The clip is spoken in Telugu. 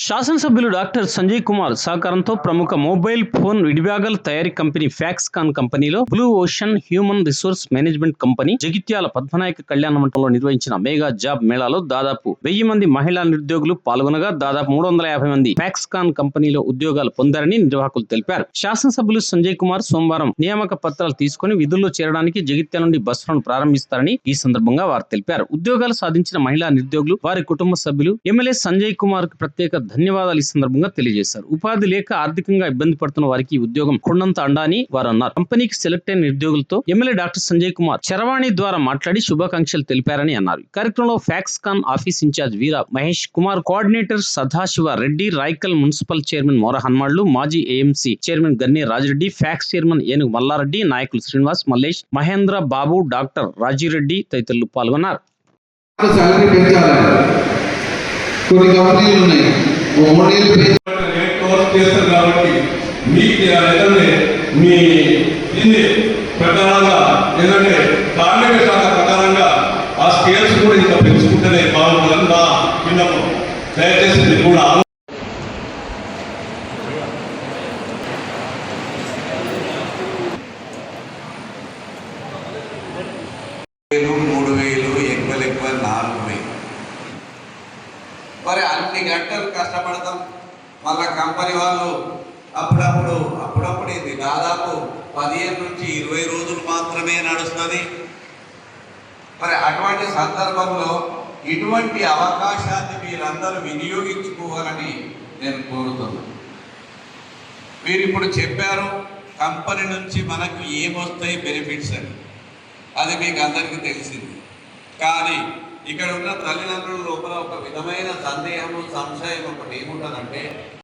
శాసనసభ్యులు డాక్టర్ సంజయ్ కుమార్ సహకారంతో ప్రముఖ మొబైల్ ఫోన్ విడిభాగాల తయారీ కంపెనీ ఫ్యాక్స్కాన్ కంపెనీలో blue ocean human resource management company Jagtial Padmanayaka కళ్యాణ మండపంలో నిర్వహించిన మెగా జాబ్ మేళాలో దాదాపు వెయ్యి మంది మహిళా నిరుద్యోగులు పాల్గొనగా దాదాపు మూడు వందల యాభై మంది ఫ్యాక్స్కాన్ కంపెనీలో ఉద్యోగాలు పొందారని నిర్వాహకులు తెలిపారు. శాసనసభ్యులు సంజయ్ కుమార్ సోమవారం నియామక పత్రాలు తీసుకుని విధుల్లో చేరడానికి జగిత్యాల నుండి బస్సులను ప్రారంభిస్తారని ఈ సందర్భంగా వారు తెలిపారు. ఉద్యోగాలు సాధించిన మహిళా నిరుద్యోగులు వారి కుటుంబ సభ్యులు ఎమ్మెల్యే సంజయ్ కుమార్కు ప్రత్యేక ధన్యవాదాలు ఈ సందర్భంగా తెలియజేశారు. ఉపాధి లేక ఆర్థికంగా ఇబ్బంది పడుతున్న వారికి ఉద్యోగం కొండంత అండా అని వారు అన్నారు కంపెనీకి సెలెక్ట్ అయిన నిరుద్యోగులతో ఎమ్మెల్యే డాక్టర్ సంజయ్ కుమార్ చరవాణి ద్వారా మాట్లాడి శుభాకాంక్షలు తెలిపారని అన్నారు. కార్యక్రమంలో Foxconn office incharge Veera Mahesh Kumar coordinator Sadashiva Reddy Raikal municipal chairman Mora Hanmallu మాజీ AMC chairman Ganne Rajireddy PACS chairman Enugu Mallareddy నాయకులు శ్రీనివాస్ మల్లేష్ మహేంద్ర బాబు డాక్టర్ రాజీరెడ్డి తదితరులు పాల్గొన్నారు. శాలరీ పెంచాలి. కొన్ని కంపెనీలు ఉన్నాయి. చేస్తారు కాబట్టి మీకు ఏంటంటే మీ దీన్ని ప్రకారంగా ఏంటంటే కార్మిక శాఖ ప్రకారంగా ఆ స్కేల్స్ కూడా ఇంకా పెంచుకుంటేనే అన్ని గంటలు కష్టపడతాం. మళ్ళా కంపెనీ వాళ్ళు అప్పుడప్పుడు అప్పుడప్పుడు ఇది దాదాపు పదిహేను నుంచి ఇరవై రోజులు మాత్రమే నడుస్తుంది. మరి అటువంటి సందర్భంలో ఇటువంటి అవకాశాన్ని మీరందరూ వినియోగించుకోవాలని నేను కోరుతున్నాను మీరు ఇప్పుడు చెప్పారు కంపెనీ నుంచి మనకు ఏమొస్తాయి బెనిఫిట్స్ అని. అది మీకు అందరికీ తెలిసింది. కానీ ఇక్కడ ఉన్న తల్లిదండ్రుల లోపల ఒక విధమైన సందేహము సంశయం ఒకటి ఏముంటుందంటే